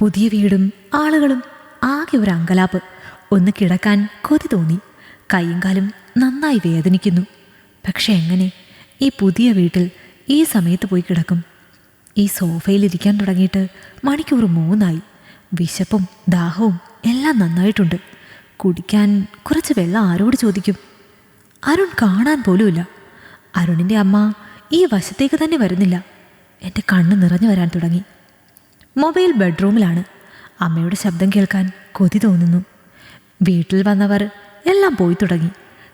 പുതിയ വീടും ആളുകളും ആകെ ഒരു അങ്കലാപ്പ്. ഒന്ന് കിടക്കാൻ കൊതി തോന്നി. കൈയും കാലും നന്നായി വേദനിക്കുന്നു. പക്ഷെ എങ്ങനെ? ഈ പുതിയ വീട്ടിൽ ഈ സമയത്ത് പോയി കിടക്കും. ഈ സോഫയിൽ ഇരിക്കാൻ തുടങ്ങിയിട്ട് മണിക്കൂർ മൂന്നായി. വിശപ്പും ദാഹവും എല്ലാം നന്നായിട്ടുണ്ട്. കുടിക്കാൻ കുറച്ച് വെള്ളം ആരോട് ചോദിക്കും? അരുൺ കാണാൻ പോലുമില്ല. അരുണിന്റെ അമ്മ ഈ വശത്തേക്ക് തന്നെ വരുന്നില്ല. എന്റെ കണ്ണ് നിറഞ്ഞു വരാൻ തുടങ്ങി. മൊബൈൽ ബെഡ്റൂമിലാണ്. അമ്മയുടെ ശബ്ദം കേൾക്കാൻ കൊതി തോന്നുന്നു. വീട്ടിൽ വന്നവർ എല്ലാം പോയി തുടങ്ങി.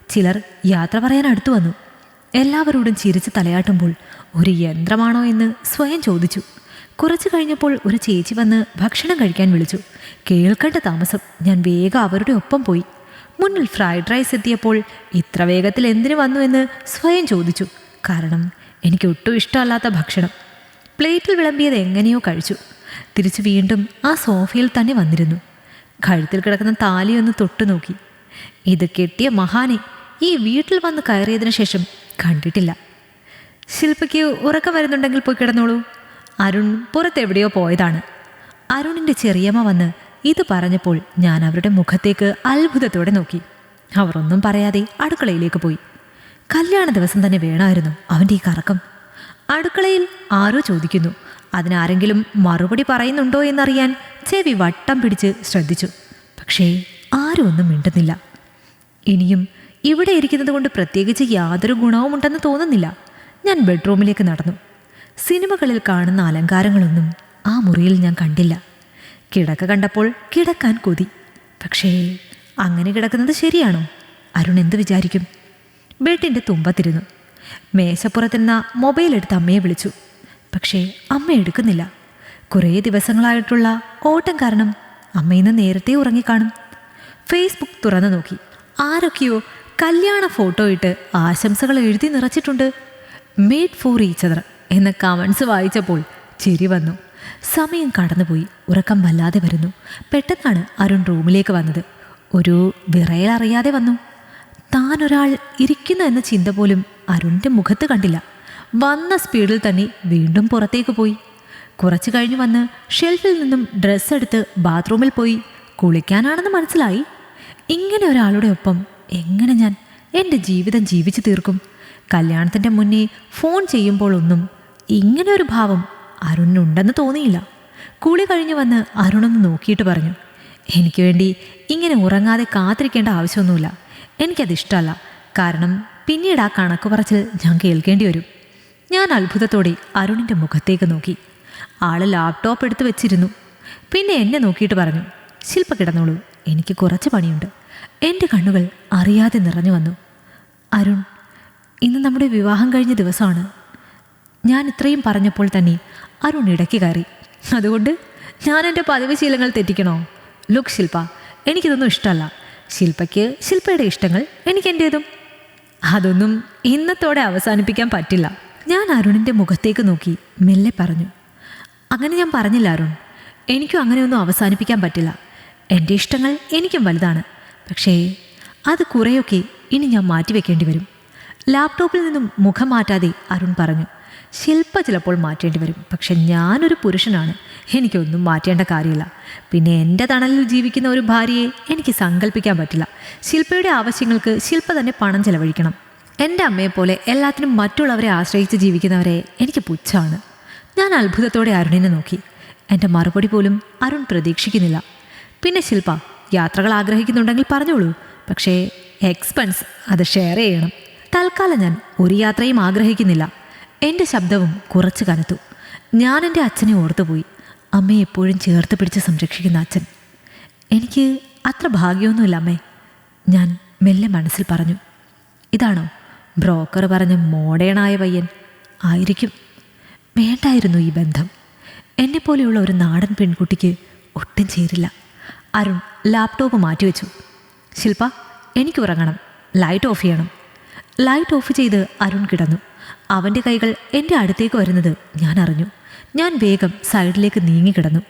ചിലർ യാത്ര പറയാൻ അടുത്തു വന്നു. എല്ലാവരോടും ചിരിച്ച് തലയാട്ടുമ്പോൾ ഒരു യന്ത്രമാണോ എന്ന് സ്വയം ചോദിച്ചു. കുറച്ചു കഴിഞ്ഞപ്പോൾ ഒരു ചേച്ചി വന്ന് ഭക്ഷണം കഴിക്കാൻ വിളിച്ചു. കേൾക്കേണ്ട താമസം. ഞാൻ വേഗം അവരുടെ ഒപ്പം പോയി. മുന്നിൽ ഫ്രൈഡ് റൈസ് എത്തിയപ്പോൾ ഇത്ര വേഗത്തിൽ എന്തിനു വന്നു എന്ന് സ്വയം ചോദിച്ചു. കാരണം എനിക്ക് ഒട്ടും ഇഷ്ടമല്ലാത്ത ഭക്ഷണം. പ്ലേറ്റിൽ വിളമ്പിയത് എങ്ങനെയോ കഴിച്ചു. തിരിച്ചു വീണ്ടും ആ സോഫയിൽ തന്നെ വന്നിരുന്നു. കഴുത്തിൽ കിടക്കുന്ന താലി ഒന്ന് തൊട്ടു നോക്കി. ഇത് കെട്ടിയ മഹാനെ ഈ വീട്ടിൽ വന്ന് കയറിയതിനു ശേഷം കണ്ടിട്ടില്ല. ശില്പയ്ക്ക് ഉറക്കം വരുന്നുണ്ടെങ്കിൽ പോയി കിടന്നോളൂ. അരുൺ പുറത്തെവിടെയോ പോയതാണ്. അരുണിന്റെ ചെറിയമ്മ വന്ന് ഇത് പറഞ്ഞപ്പോൾ ഞാൻ അവരുടെ മുഖത്തേക്ക് അത്ഭുതത്തോടെ നോക്കി. അവർ ഒന്നും പറയാതെ അടുക്കളയിലേക്ക് പോയി. കല്യാണ ദിവസം തന്നെ വേണമായിരുന്നു അവന്റെ ഈ കറക്കം. അടുക്കളയിൽ ആരോ ചോദിക്കുന്നു. അതിനാരെങ്കിലും മറുപടി പറയുന്നുണ്ടോ എന്നറിയാൻ ചെവി വട്ടം പിടിച്ച് ശ്രദ്ധിച്ചു. പക്ഷേ ആരും ഒന്നും മിണ്ടുന്നില്ല. ഇനിയും ഇവിടെ ഇരിക്കുന്നത് കൊണ്ട് പ്രത്യേകിച്ച് യാതൊരു ഗുണവും ഉണ്ടെന്ന് തോന്നുന്നില്ല. ഞാൻ ബെഡ്റൂമിലേക്ക് നടന്നു. സിനിമകളിൽ കാണുന്ന അലങ്കാരങ്ങളൊന്നും ആ മുറിയിൽ ഞാൻ കണ്ടില്ല. കിടക്ക കണ്ടപ്പോൾ കിടക്കാൻ കൊതി. പക്ഷേ അങ്ങനെ കിടക്കുന്നത് ശരിയാണോ? അരുൺ എന്ത് വിചാരിക്കും? ബെഡിന്റെ തുമ്പത്തിരുന്നു. മേശപ്പുറത്തിരുന്ന മൊബൈൽ എടുത്ത് അമ്മയെ വിളിച്ചു. പക്ഷേ അമ്മ എടുക്കുന്നില്ല. കുറേ ദിവസങ്ങളായിട്ടുള്ള ഓട്ടം കാരണം അമ്മ ഇന്ന് നേരത്തെ ഉറങ്ങിക്കാണും. ഫേസ്ബുക്ക് തുറന്നു നോക്കി. ആരൊക്കെയോ കല്യാണ ഫോട്ടോ ഇട്ട് ആശംസകൾ എഴുതി നിറച്ചിട്ടുണ്ട്. മേഡ് ഫോർ ഈച്ച് അതർ എന്ന കമൻസ് വായിച്ചപ്പോൾ ചിരി വന്നു. സമയം കടന്നുപോയി. ഉറക്കം വല്ലാതെ വരുന്നു. പെട്ടെന്നാണ് അരുൺ റൂമിലേക്ക് വന്നത്. ഒരു വിറയലറിയാതെ വന്നു. താനൊരാൾ ഇരിക്കുന്നു എന്ന ചിന്ത പോലും അരുണിന്റെ മുഖത്ത് കണ്ടില്ല. വന്ന സ്പീഡിൽ തന്നെ വീണ്ടും പുറത്തേക്ക് പോയി. കുറച്ചു കഴിഞ്ഞ് വന്ന് ഷെൽഫിൽ നിന്നും ഡ്രസ്സ് എടുത്ത് ബാത്റൂമിൽ പോയി. കുളിക്കാനാണെന്ന് മനസ്സിലായി. ഇങ്ങനെ ഒരാളുടെ ഒപ്പം എങ്ങനെ ഞാൻ എന്റെ ജീവിതം ജീവിച്ചു തീർക്കും? കല്യാണത്തിന്റെ മുന്നേ ഫോൺ ചെയ്യുമ്പോഴൊന്നും ഇങ്ങനെ ഒരു ഭാവം അരുണിനുണ്ടെന്ന് തോന്നിയില്ല. കുളി കഴിഞ്ഞ് വന്ന് അരുണൊന്ന് നോക്കിയിട്ട് പറഞ്ഞു എനിക്ക് വേണ്ടി ഇങ്ങനെ ഉറങ്ങാതെ കാത്തിരിക്കേണ്ട ആവശ്യമൊന്നുമില്ല. എനിക്കത് ഇഷ്ടമല്ല കാരണം പിന്നീട് ആ കണക്ക് പറച്ചിൽ ഞാൻ കേൾക്കേണ്ടി വരും. ഞാൻ അത്ഭുതത്തോടെ അരുണിന്റെ മുഖത്തേക്ക് നോക്കി. ആൾ ലാപ്ടോപ്പ് എടുത്ത് വെച്ചിരുന്നു. പിന്നെ എന്നെ നോക്കിയിട്ട് പറഞ്ഞു ശില്പ കിടന്നോളൂ എനിക്ക് കുറച്ച് പണിയുണ്ട്. എന്റെ കണ്ണുകൾ അറിയാതെ നിറഞ്ഞു വന്നു. അരുൺ ഇന്ന് നമ്മുടെ വിവാഹം കഴിഞ്ഞ ദിവസമാണ്. ഞാൻ ഇത്രയും പറഞ്ഞപ്പോൾ തന്നെ അരുൺ ഇടയ്ക്ക് കയറി. അതുകൊണ്ട് ഞാൻ എന്റെ പതിവ് ശീലങ്ങൾ തെറ്റിക്കണോ? ലുക്ക് ശില്പ എനിക്കിതൊന്നും ഇഷ്ടമല്ല. ശില്പയ്ക്ക് ശില്പയുടെ ഇഷ്ടങ്ങൾ എനിക്ക് എന്റേതും അതൊന്നും ഇന്നത്തോടെ അവസാനിപ്പിക്കാൻ പറ്റില്ല. ഞാൻ അരുണിന്റെ മുഖത്തേക്ക് നോക്കി മെല്ലെ പറഞ്ഞു. അങ്ങനെ ഞാൻ പറഞ്ഞില്ല അരുൺ. എനിക്കും അങ്ങനെയൊന്നും അവസാനിപ്പിക്കാൻ പറ്റില്ല. എന്റെ ഇഷ്ടങ്ങൾ എനിക്കും വലുതാണ്. പക്ഷേ അത് കുറേയൊക്കെ ഇനി ഞാൻ മാറ്റിവെക്കേണ്ടി വരും. ലാപ്ടോപ്പിൽ നിന്നും മുഖം മാറ്റാതെ അരുൺ പറഞ്ഞു ശില്പ ചിലപ്പോൾ മാറ്റേണ്ടി വരും. പക്ഷെ ഞാനൊരു പുരുഷനാണ്. എനിക്കൊന്നും മാറ്റേണ്ട കാര്യമില്ല. പിന്നെ എന്റെ തണലിൽ ജീവിക്കുന്ന ഒരു ഭാര്യയെ എനിക്ക് സങ്കല്പിക്കാൻ പറ്റില്ല. ശില്പയുടെ ആവശ്യങ്ങൾക്ക് ശില്പ തന്നെ പണം ചെലവഴിക്കണം. എന്റെ അമ്മയെപ്പോലെ എല്ലാത്തിനും മറ്റുള്ളവരെ ആശ്രയിച്ച് ജീവിക്കുന്നവരെ എനിക്ക് പുച്ഛമാണ്. ഞാൻ അത്ഭുതത്തോടെ അരുണിനെ നോക്കി. എന്റെ മറുപടി പോലും അരുൺ പ്രതീക്ഷിക്കുന്നില്ല. പിന്നെ ശില്പ യാത്രകൾ ആഗ്രഹിക്കുന്നുണ്ടെങ്കിൽ പറഞ്ഞോളൂ. പക്ഷേ എക്സ്പെൻസ് അത് ഷെയർ ചെയ്യണം. തൽക്കാലം ഞാൻ ഒരു യാത്രയും ആഗ്രഹിക്കുന്നില്ല. എന്റെ ശബ്ദവും കുറച്ച് കനത്തു. ഞാൻ എന്റെ അച്ഛനെ ഓർത്തുപോയി. അമ്മയെ എപ്പോഴും ചേർത്ത് പിടിച്ച് സംരക്ഷിക്കുന്ന അച്ഛൻ. എനിക്ക് അത്ര ഭാഗ്യമൊന്നുമില്ല അമ്മേ. ഞാൻ മെല്ലെ മനസ്സിൽ പറഞ്ഞു. ഇതാണോ? ബ്രോക്കർ പറഞ്ഞ മോഡേണായ പയ്യൻ ആയിരിക്കും. വേണ്ടായിരുന്നു ഈ ബന്ധം. എന്നെപ്പോലെയുള്ള ഒരു നാടൻ പെൺകുട്ടിക്ക് ഒട്ടും ചേരില്ല. അരുൺ ലാപ്ടോപ്പ് മാറ്റിവെച്ചു. ശില്പ എനിക്ക് ഉറങ്ങണം. ലൈറ്റ് ഓഫ് ചെയ്യണം. ലൈറ്റ് ഓഫ് ചെയ്ത് അരുൺ കിടന്നു. അവന്റെ കൈകൾ എന്റെ അടുത്തേക്ക് വരുന്നത് ഞാൻ അറിഞ്ഞു. ഞാൻ വേഗം സൈഡിലേക്ക് നീങ്ങിക്കിടന്നു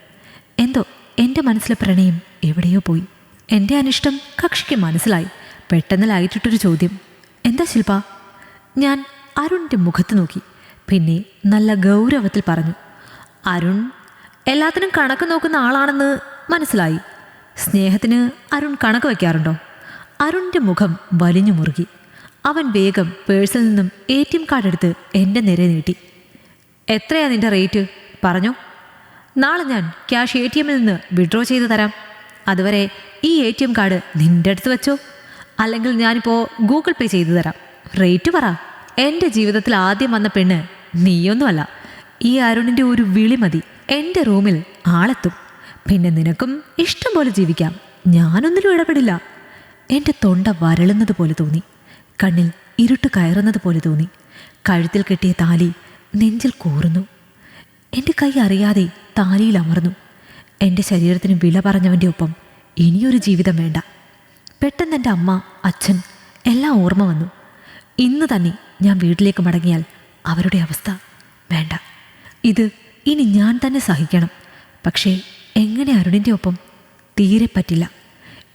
എന്തോ എന്റെ മനസ്സിലെ പ്രണയം എവിടെയോ പോയി. എന്റെ അനിഷ്ടം കക്ഷിക്ക് മനസ്സിലായി. പെട്ടെന്ന് ലൈറ്റിട്ടൊരു ചോദ്യം. എന്താ ശില്പ? ഞാൻ അരുണിന്റെ മുഖത്ത് നോക്കി. പിന്നെ നല്ല ഗൗരവത്തിൽ പറഞ്ഞു അരുൺ എല്ലാത്തിനും കണക്ക് നോക്കുന്ന ആളാണെന്ന് മനസ്സിലായി. സ്നേഹത്തിന് അരുൺ കണക്ക് വയ്ക്കാറുണ്ടോ? അരുണിന്റെ മുഖം വലിഞ്ഞു മുറുകി. അവൻ വേഗം പേഴ്സിൽ നിന്നും എ ടി എം കാർഡ് എടുത്ത് എന്റെ നേരെ നീട്ടി. എത്രയാണ് നിന്റെ റേറ്റ്? പറഞ്ഞു. നാളെ ഞാൻ ക്യാഷ് എ ടി എമ്മിൽ നിന്ന് വിഡ്രോ ചെയ്ത് തരാം. അതുവരെ ഈ എ ടി എം കാർഡ് നിന്റെ അടുത്ത് വെച്ചോ. അല്ലെങ്കിൽ ഞാനിപ്പോൾ ഗൂഗിൾ പേ ചെയ്തു തരാം. റേറ്റ് പറ. എന്റെ ജീവിതത്തിൽ ആദ്യം വന്ന പെണ്ണ് നീയൊന്നുമല്ല. ഈ അരുണിന്റെ ഒരു വിളി മതി. എന്റെ റൂമിൽ ആളെത്തും. പിന്നെ നിനക്കും ഇഷ്ടം പോലെ ജീവിക്കാം. ഞാനൊന്നിലും ഇടപെടില്ല. എന്റെ തൊണ്ട വരളുന്നത് പോലെ തോന്നി. കണ്ണിൽ ഇരുട്ട് കയറുന്നത് പോലെ തോന്നി. കഴുത്തിൽ കെട്ടിയ താലി നെഞ്ചിൽ കൂറുന്നു. എന്റെ കൈ അറിയാതെ താലിയിൽ അമർന്നു. എന്റെ ശരീരത്തിന് വില പറഞ്ഞവന്റെ ഒപ്പം ഇനിയൊരു ജീവിതം വേണ്ട. പെട്ടെന്ന് എന്റെ അമ്മ അച്ഛൻ എല്ലാം ഓർമ്മ വന്നു. ഇന്ന് തന്നെ ഞാൻ വീട്ടിലേക്ക് മടങ്ങിയാൽ അവരുടെ അവസ്ഥ വേണ്ട. ഇത് ഇനി ഞാൻ തന്നെ സഹിക്കണം. പക്ഷേ എങ്ങനെ അരുണിന്റെ ഒപ്പം? തീരെ പറ്റില്ല.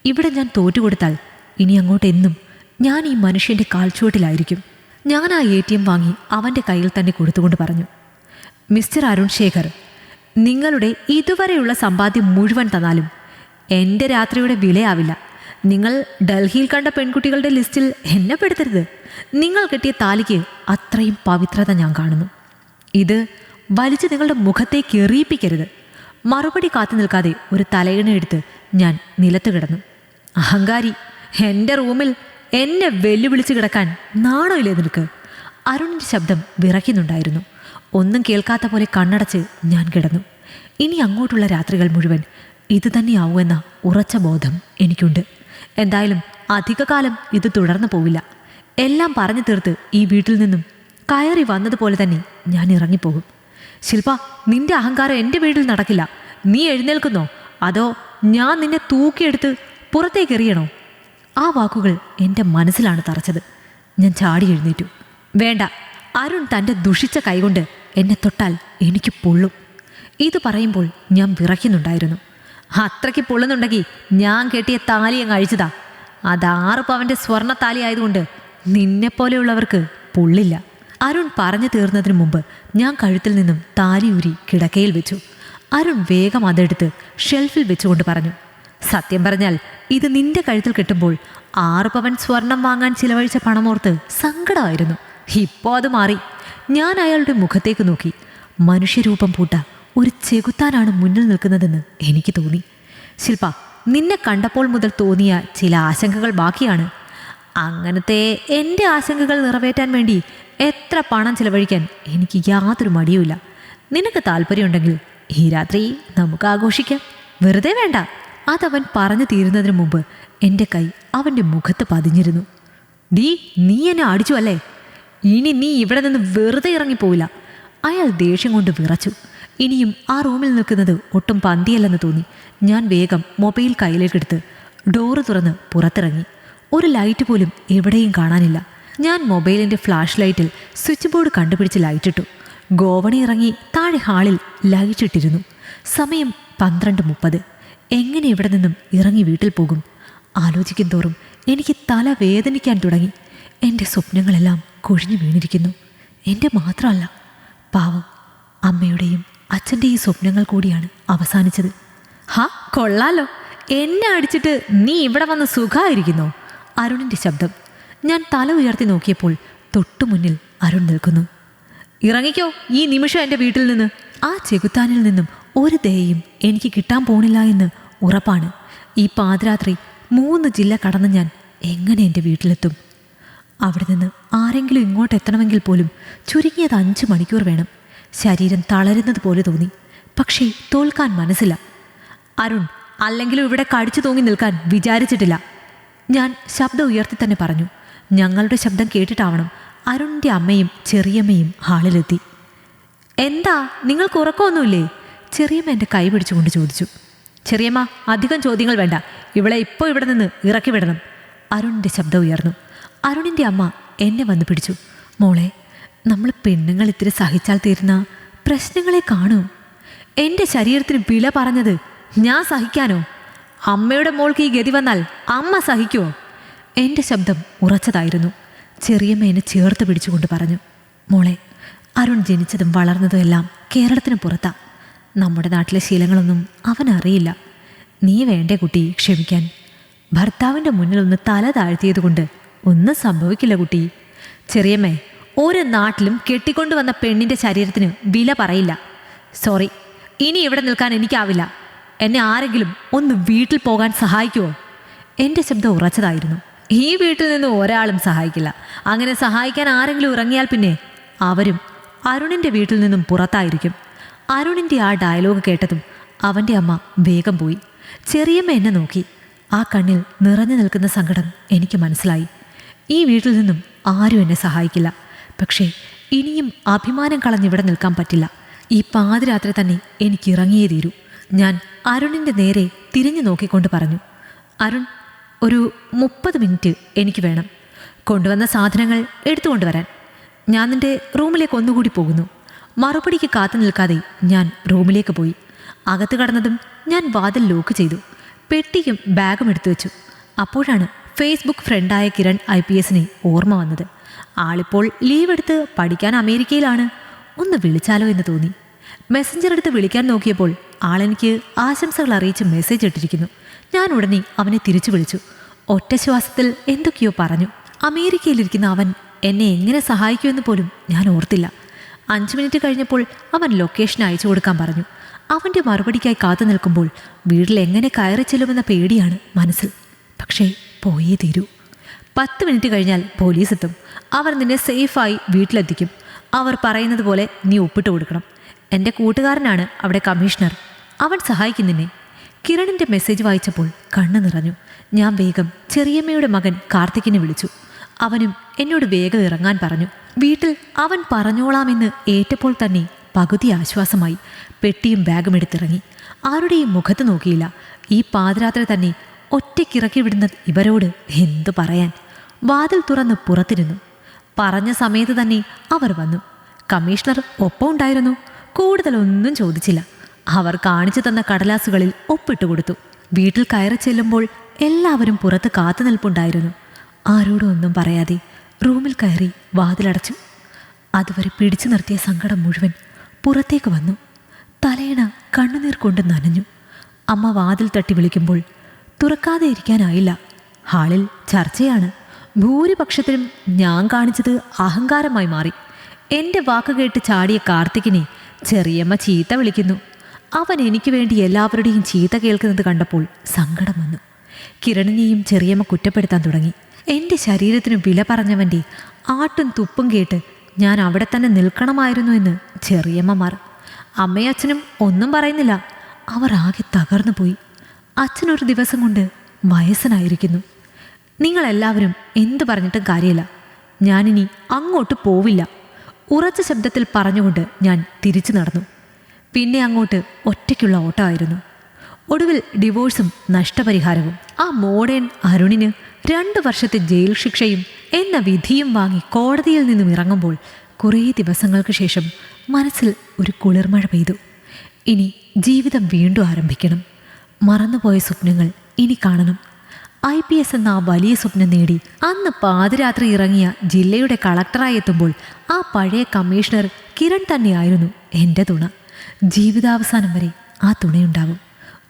ഇവിടെ ഞാൻ തോറ്റുകൊടുത്താൽ ഇനി അങ്ങോട്ട് എന്നും ഞാൻ ഈ മനുഷ്യന്റെ കാൽച്ചുവട്ടിലായിരിക്കും. ഞാൻ ആ എ ടി എം വാങ്ങി അവന്റെ കയ്യിൽ തന്നെ കൊടുത്തുകൊണ്ട് പറഞ്ഞു. മിസ്റ്റർ അരുൺ ശേഖർ നിങ്ങളുടെ ഇതുവരെയുള്ള സമ്പാദ്യം മുഴുവൻ തന്നാലും എന്റെ രാത്രിയുടെ വിലയാവില്ല. നിങ്ങൾ ഡൽഹിയിൽ കണ്ട പെൺകുട്ടികളുടെ ലിസ്റ്റിൽ എന്നെ പെടുത്തരുത്. നിങ്ങൾ കിട്ടിയ താലിക്ക് അത്രയും പവിത്രത ഞാൻ കാണുന്നു. ഇത് വലിച്ച് നിങ്ങളുടെ മുഖത്തേക്ക് എറിയിപ്പിക്കരുത് മറുപടി കാത്തു നിൽക്കാതെ ഒരു തലയിണ എടുത്ത് ഞാൻ നിലത്ത് കിടന്നു. അഹങ്കാരി എന്റെ റൂമിൽ എന്നെ വെല്ലുവിളിച്ച് കിടക്കാൻ നാണമില്ലേ നിനക്ക്? അരുണിന്റെ ശബ്ദം വിറയ്ക്കുന്നുണ്ടായിരുന്നു. ഒന്നും കേൾക്കാത്ത പോലെ കണ്ണടച്ച് ഞാൻ കിടന്നു. ഇനി അങ്ങോട്ടുള്ള രാത്രികൾ മുഴുവൻ ഇത് തന്നെയാവുമെന്ന ഉറച്ച ബോധം എനിക്കുണ്ട്. എന്തായാലും അധികകാലം ഇത് തുടർന്നു പോവില്ല. എല്ലാം പറഞ്ഞു തീർത്ത് ഈ വീട്ടിൽ നിന്നും കയറി വന്നതുപോലെ തന്നെ ഞാൻ ഇറങ്ങിപ്പോകും. ശില്പ നിന്റെ അഹങ്കാരം എന്റെ വീട്ടിൽ നടക്കില്ല. നീ എഴുന്നേൽക്കുന്നോ? അതോ ഞാൻ നിന്നെ തൂക്കിയെടുത്ത് പുറത്തേക്ക് എറിയണോ? ആ വാക്കുകൾ എന്റെ മനസ്സിലാണ് തറച്ചത്. ഞാൻ ചാടി എഴുന്നേറ്റു. വേണ്ട അരുൺ തന്റെ ദുഷിച്ച കൈകൊണ്ട് എന്നെ തൊട്ടാൽ എനിക്ക് പൊള്ളും. ഇത് പറയുമ്പോൾ ഞാൻ വിറയ്ക്കുന്നുണ്ടായിരുന്നു. അത്രയ്ക്ക് പൊള്ളുന്നുണ്ടെങ്കിൽ ഞാൻ കെട്ടിയ താലി അങ്ങ് അഴിച്ചതാ. അത് പവന്റെ സ്വർണ താലി ആയതുകൊണ്ട് നിന്നെപ്പോലെയുള്ളവർക്ക് പുള്ളില്ല. അരുൺ പറഞ്ഞു തീർന്നതിന് മുമ്പ് ഞാൻ കഴുത്തിൽ നിന്നും താലി കിടക്കയിൽ വെച്ചു. അരുൺ വേഗം അതെടുത്ത് ഷെൽഫിൽ വെച്ചുകൊണ്ട് പറഞ്ഞു സത്യം പറഞ്ഞാൽ ഇത് നിന്റെ കഴുത്തിൽ കെട്ടുമ്പോൾ ആറ് പവൻ സ്വർണം വാങ്ങാൻ ചിലവഴിച്ച പണമോർത്ത് സങ്കടമായിരുന്നു. ഇപ്പോൾ അത് മാറി. ഞാൻ അയാളുടെ മുഖത്തേക്ക് നോക്കി. മനുഷ്യരൂപം പൂട്ട ഒരു ചെകുത്താനാണ് മുന്നിൽ നിൽക്കുന്നതെന്ന് എനിക്ക് തോന്നി. ശില്പ നിന്നെ കണ്ടപ്പോൾ മുതൽ തോന്നിയ ചില ആശങ്കകൾ ബാക്കിയാണ്. അങ്ങനത്തെ എന്റെ ആശങ്കകൾ നിറവേറ്റാൻ വേണ്ടി എത്ര പണം ചിലവഴിക്കാൻ എനിക്ക് യാതൊരു മടിയുമില്ല. നിനക്ക് താല്പര്യമുണ്ടെങ്കിൽ ഈ രാത്രി നമുക്ക് ആഘോഷിക്കാം. വെറുതെ വേണ്ട. അതവൻ പറഞ്ഞു തീരുന്നതിന് മുമ്പ് എന്റെ കൈ അവന്റെ മുഖത്ത് പതിഞ്ഞിരുന്നു. നീ നീ എന്നെ അടിച്ചു അല്ലേ? ഇനി നീ ഇവിടെ നിന്ന് വെറുതെ ഇറങ്ങിപ്പോവില്ല. അയാൾ ദേഷ്യം കൊണ്ട് വിറച്ചു. ഇനിയും ആ റൂമിൽ നിൽക്കുന്നത് ഒട്ടും പന്തിയല്ലെന്ന് തോന്നി. ഞാൻ വേഗം മൊബൈൽ കയ്യിലേക്കെടുത്ത് ഡോറ് തുറന്ന് പുറത്തിറങ്ങി. ഒരു ലൈറ്റ് പോലും എവിടെയും കാണാനില്ല. ഞാൻ മൊബൈലിന്റെ ഫ്ലാഷ് ലൈറ്റിൽ സ്വിച്ച് ബോർഡ് കണ്ടുപിടിച്ച് ലൈറ്റിട്ടു. ഗോവണി ഇറങ്ങി താഴെ ഹാളിൽ ലൈറ്റ് ഇട്ടിരുന്നു സമയം പന്ത്രണ്ട് മുപ്പത്. എങ്ങനെ ഇവിടെ നിന്നും ഇറങ്ങി വീട്ടിൽ പോകും? ആലോചിക്കും തോറും എനിക്ക് തല വേദനിക്കാൻ തുടങ്ങി. എന്റെ സ്വപ്നങ്ങളെല്ലാം കൊഴിഞ്ഞു വീണിരിക്കുന്നു. എന്റെ മാത്രമല്ല പാവം അമ്മയുടെയും അച്ഛന്റെയും സ്വപ്നങ്ങൾ കൂടിയാണ് അവസാനിച്ചത്. ഹാ കൊള്ളാലോ. എന്നെ അടിച്ചിട്ട് നീ ഇവിടെ വന്ന് സുഖമായിരിക്കുന്നോ? അരുണിന്റെ ശബ്ദം. ഞാൻ തല ഉയർത്തി നോക്കിയപ്പോൾ തൊട്ടു മുന്നിൽ അരുൺ നിൽക്കുന്നു. ഇറങ്ങിക്കോ ഈ നിമിഷം എന്റെ വീട്ടിൽ നിന്ന്. ആ ചെകുത്താനിൽ നിന്നും ഒരു ദയയും എനിക്ക് കിട്ടാൻ പോണില്ല എന്ന് ഉറപ്പാണ്. ഈ പാതിരാത്രി മൂന്ന് ജില്ല കടന്ന് ഞാൻ എങ്ങനെ എന്റെ വീട്ടിലെത്തും? അവിടെ നിന്ന് ആരെങ്കിലും ഇങ്ങോട്ട് എത്തണമെങ്കിൽ പോലും ചുരുങ്ങിയത് അഞ്ച് മണിക്കൂർ വേണം. ശരീരം തളരുന്നത് പോലെ തോന്നി. പക്ഷേ തോൽക്കാൻ മനസ്സില്ല. അരുൺ അല്ലെങ്കിലും ഇവിടെ കടിച്ചു തൂങ്ങി നിൽക്കാൻ വിചാരിച്ചിട്ടില്ല. ഞാൻ ശബ്ദം ഉയർത്തി തന്നെ പറഞ്ഞു. ഞങ്ങളുടെ ശബ്ദം കേട്ടിട്ടാവണം അരുണിന്റെ അമ്മയും ചെറിയമ്മയും ഹാളിലെത്തി. എന്താ? നിങ്ങൾക്ക് ഉറക്കമൊന്നുമില്ലേ? ചെറിയമ്മ എന്റെ കൈ പിടിച്ചുകൊണ്ട് ചോദിച്ചു. ചെറിയമ്മ അധികം ചോദ്യങ്ങൾ വേണ്ട. ഇവളെ ഇപ്പോൾ ഇവിടെ നിന്ന് ഇറക്കി വിടണം. അരുണിന്റെ ശബ്ദം ഉയർന്നു. അരുണിന്റെ അമ്മ എന്നെ വന്ന് പിടിച്ചു. മോളെ നമ്മൾ പെണ്ണുങ്ങൾ ഇത്തിരി സഹിച്ചാൽ തീരുന്ന പ്രശ്നങ്ങളെ കാണൂ. എന്റെ ശരീരത്തിന് വില പറഞ്ഞത് ഞാൻ സഹിക്കാനോ? അമ്മയുടെ മോൾക്ക് ഈ ഗതി വന്നാൽ അമ്മ സഹിക്കുമോ എന്റെ ശബ്ദം ഉറച്ചതായിരുന്നു. ചെറിയമ്മ എന്നെ ചേർത്ത് പിടിച്ചുകൊണ്ട് പറഞ്ഞു മോളെ അരുൺ ജനിച്ചതും വളർന്നതും എല്ലാം കേരളത്തിന് പുറത്താ. നമ്മുടെ നാട്ടിലെ ശീലങ്ങളൊന്നും അവനറിയില്ല നീ വേണ്ടേ കുട്ടി ക്ഷമിക്കാൻ. ഭർത്താവിന്റെ മുന്നിൽ ഒന്ന് തല താഴ്ത്തിയതുകൊണ്ട് ഒന്നും സംഭവിക്കില്ല കുട്ടി. ചെറിയമ്മേ ഒരു നാട്ടിലും കെട്ടിക്കൊണ്ടുവന്ന പെണ്ണിന്റെ ശരീരത്തിന് വില പറയില്ല. സോറി ഇനി ഇവിടെ നിൽക്കാൻ എനിക്കാവില്ല. എന്നെ ആരെങ്കിലും ഒന്ന് വീട്ടിൽ പോകാൻ സഹായിക്കുമോ എന്റെ ശബ്ദം ഉറച്ചതായിരുന്നു. ഈ വീട്ടിൽ നിന്ന് ഒരാളും സഹായിക്കില്ല. അങ്ങനെ സഹായിക്കാൻ ആരെങ്കിലും ഇറങ്ങിയാൽ പിന്നെ അവരും അരുണിന്റെ വീട്ടിൽ നിന്നും പുറത്തായിരിക്കും. അരുണിന്റെ ആ ഡയലോഗ് കേട്ടതും അവന്റെ അമ്മ വേഗം പോയി. ചെറിയമ്മ എന്നെ നോക്കി. ആ കണ്ണിൽ നിറഞ്ഞു നിൽക്കുന്ന സങ്കടം എനിക്ക് മനസ്സിലായി. ഈ വീട്ടിൽ നിന്നും ആരും എന്നെ സഹായിക്കില്ല. പക്ഷേ ഇനിയും അഭിമാനം കളഞ്ഞിവിടെ നിൽക്കാൻ പറ്റില്ല. ഈ പാതിരാത്രി തന്നെ എനിക്ക് ഇറങ്ങിയേ തീരൂ. ഞാൻ അരുണിന്റെ നേരെ തിരിഞ്ഞു നോക്കിക്കൊണ്ട് പറഞ്ഞു അരുൺ ഒരു മുപ്പത് മിനിറ്റ് എനിക്ക് വേണം. കൊണ്ടുവന്ന സാധനങ്ങൾ എടുത്തുകൊണ്ട് വരാൻ. ഞാൻ നിന്റെ റൂമിലേക്ക് ഒന്നുകൂടി പോകുന്നു. മറുപടിക്ക് കാത്തു നിൽക്കാതെ ഞാൻ റൂമിലേക്ക് പോയി. അകത്ത് കടന്നതും ഞാൻ വാതിൽ ലോക്ക് ചെയ്തു. പെട്ടിയും ബാഗും എടുത്തു വെച്ചു. അപ്പോഴാണ് ഫേസ്ബുക്ക് ഫ്രണ്ടായ കിരൺ ഐ പി എസിനെ ഓർമ്മ വന്നത്. ആളിപ്പോൾ ലീവ് എടുത്ത് പഠിക്കാൻ അമേരിക്കയിലാണ്. ഒന്ന് വിളിച്ചാലോ എന്ന് തോന്നി. മെസ്സഞ്ചർ എടുത്ത് വിളിക്കാൻ നോക്കിയപ്പോൾ ആളെനിക്ക് ആശംസകൾ അറിയിച്ച് മെസ്സേജ് ഇട്ടിരിക്കുന്നു. ഞാൻ ഉടനെ അവനെ തിരിച്ചു വിളിച്ചു. ഒറ്റ ശ്വാസത്തിൽ എന്തൊക്കെയോ പറഞ്ഞു. അമേരിക്കയിലിരിക്കുന്ന അവൻ എന്നെ എങ്ങനെ സഹായിക്കുമെന്ന് പോലും ഞാൻ ഓർത്തില്ല. അഞ്ച് മിനിറ്റ് കഴിഞ്ഞപ്പോൾ അവൻ ലൊക്കേഷൻ അയച്ചു കൊടുക്കാൻ പറഞ്ഞു. അവന്റെ മറുപടിക്കായി കാത്തു നിൽക്കുമ്പോൾ വീട്ടിൽ എങ്ങനെ കയറി ചെല്ലുമെന്ന പേടിയാണ് മനസ്സിൽ. പക്ഷേ പോയേ തീരൂ. പത്ത് മിനിറ്റ് കഴിഞ്ഞാൽ പോലീസ് എത്തും. അവർ നിന്നെ സേഫായി വീട്ടിലെത്തിക്കും. അവർ പറയുന്നത് പോലെ നീ ഒപ്പിട്ട് കൊടുക്കണം. എന്റെ കൂട്ടുകാരനാണ് അവിടെ കമ്മീഷണർ അവൻ സഹായിക്കും നിന്നെ കിരണിന്റെ മെസ്സേജ് വായിച്ചപ്പോൾ കണ്ണു നിറഞ്ഞു. ഞാൻ വേഗം ചെറിയമ്മയുടെ മകൻ കാർത്തിക്കിനെ വിളിച്ചു. അവനും എന്നോട് വേഗം ഇറങ്ങാൻ പറഞ്ഞു. വീട്ടിൽ അവൻ പറഞ്ഞോളാമെന്ന് ഏറ്റപ്പോൾ തന്നെ പകുതി ആശ്വാസമായി. പെട്ടിയും ബാഗും എടുത്തിറങ്ങി. ആരുടെയും മുഖത്ത് നോക്കിയില്ല. ഈ പാതിരാത്രി തന്നെ ഒറ്റയ്ക്കിറക്കി വിടുന്ന ഇവരോട് എന്തു പറയാൻ? വാതിൽ തുറന്ന് പുറത്തിരുന്നു. പറഞ്ഞ സമയത്ത് തന്നെ അവർ വന്നു. കമ്മീഷണർ ഒപ്പം ഉണ്ടായിരുന്നു കൂടുതലൊന്നും ചോദിച്ചില്ല. അവർ കാണിച്ചു തന്ന കടലാസുകളിൽ ഒപ്പിട്ടു കൊടുത്തു. വീട്ടിൽ കയറി ചെല്ലുമ്പോൾ എല്ലാവരും പുറത്ത് കാത്തു നിൽപ്പുണ്ടായിരുന്നു. ആരോടും ഒന്നും പറയാതെ റൂമിൽ കയറി വാതിലടച്ചു. അതുവരെ പിടിച്ചു നിർത്തിയ സങ്കടം മുഴുവൻ പുറത്തേക്ക് വന്നു. തലയിണ കണ്ണുനീർ കൊണ്ട് നനഞ്ഞു. അമ്മ വാതിൽ തട്ടി വിളിക്കുമ്പോൾ തുറക്കാതെ ഇരിക്കാനായില്ല. ഹാളിൽ ചർച്ചയാണ്. ഭൂരിപക്ഷത്തിനും ഞാൻ കാണിച്ചത് അഹങ്കാരമായി മാറി. എന്റെ വാക്ക് കേട്ട് ചാടിയ കാർത്തികിനെ ചെറിയമ്മ ചീത്ത വിളിക്കുന്നു. അവൻ എനിക്ക് വേണ്ടി എല്ലാവരുടെയും ചീത്ത കേൾക്കുന്നത് കണ്ടപ്പോൾ സങ്കടം വന്നു. കിരണിനെയും ചെറിയമ്മ കുറ്റപ്പെടുത്താൻ തുടങ്ങി. എന്റെ ശരീരത്തിന് വില പറഞ്ഞവന്റെ ആട്ടും തുപ്പും കേട്ട് ഞാൻ അവിടെ തന്നെ നിൽക്കണമായിരുന്നു എന്ന് ചെറിയമ്മമാർ അമ്മയും അച്ഛനും ഒന്നും പറയുന്നില്ല. അവർ ആകെ തകർന്നു പോയി. അച്ഛനൊരു ദിവസം കൊണ്ട് വയസ്സനായിരിക്കുന്നു. നിങ്ങളെല്ലാവരും എന്തു പറഞ്ഞിട്ടും കാര്യമില്ല. ഞാനിനി അങ്ങോട്ട് പോവില്ല. ഉറച്ച ശബ്ദത്തിൽ പറഞ്ഞുകൊണ്ട് ഞാൻ തിരിച്ചു നടന്നു. പിന്നെ അങ്ങോട്ട് ഒറ്റയ്ക്കുള്ള ഓട്ടമായിരുന്നു. ഒടുവിൽ ഡിവോഴ്സും നഷ്ടപരിഹാരവും. ആ മോഡേൺ അരുണിന് രണ്ട് വർഷത്തെ ജയിൽ ശിക്ഷയും എന്ന വിധിയും വാങ്ങി കോടതിയിൽ നിന്നും ഇറങ്ങുമ്പോൾ കുറേ ദിവസങ്ങൾക്ക് ശേഷം മനസ്സിൽ ഒരു കുളിർമഴ പെയ്തു. ഇനി ജീവിതം വീണ്ടും ആരംഭിക്കണം. മറന്നുപോയ സ്വപ്നങ്ങൾ ഇനി കാണണം. ഐ പി എസ് എന്ന ആ വലിയ സ്വപ്നം നേടി അന്ന് പാതിരാത്രി ഇറങ്ങിയ ജില്ലയുടെ കളക്ടറായി എത്തുമ്പോൾ ആ പഴയ കമ്മീഷണർ കിരൺ തന്നെയായിരുന്നു എന്റെ തുണ. ജീവിതാവസാനം വരെ ആ തുണയുണ്ടാവും.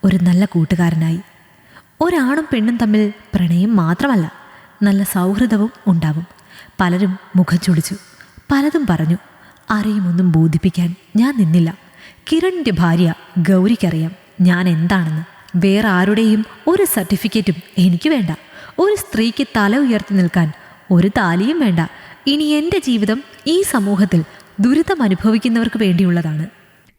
ഒരു നല്ല കൂട്ടുകാരനായി. ഒരാണും പെണ്ണും തമ്മിൽ പ്രണയം മാത്രമല്ല നല്ല സൗഹൃദവും ഉണ്ടാവും. പലരും മുഖം ചുളിച്ചു പലതും പറഞ്ഞു അറിയുമൊന്നും ബോധിപ്പിക്കാൻ ഞാൻ നിന്നില്ല. കിരണിന്റെ ഭാര്യ ഗൗരിക്കറിയാം ഞാൻ എന്താണെന്ന്. വേറെ ആരുടെയും ഒരു സർട്ടിഫിക്കറ്റും എനിക്ക് വേണ്ട. ഒരു സ്ത്രീക്ക് തല ഉയർത്തി നിൽക്കാൻ ഒരു താലിയും വേണ്ട. ഇനി എന്റെ ജീവിതം ഈ സമൂഹത്തിൽ ദുരിതം അനുഭവിക്കുന്നവർക്ക് വേണ്ടിയുള്ളതാണ്.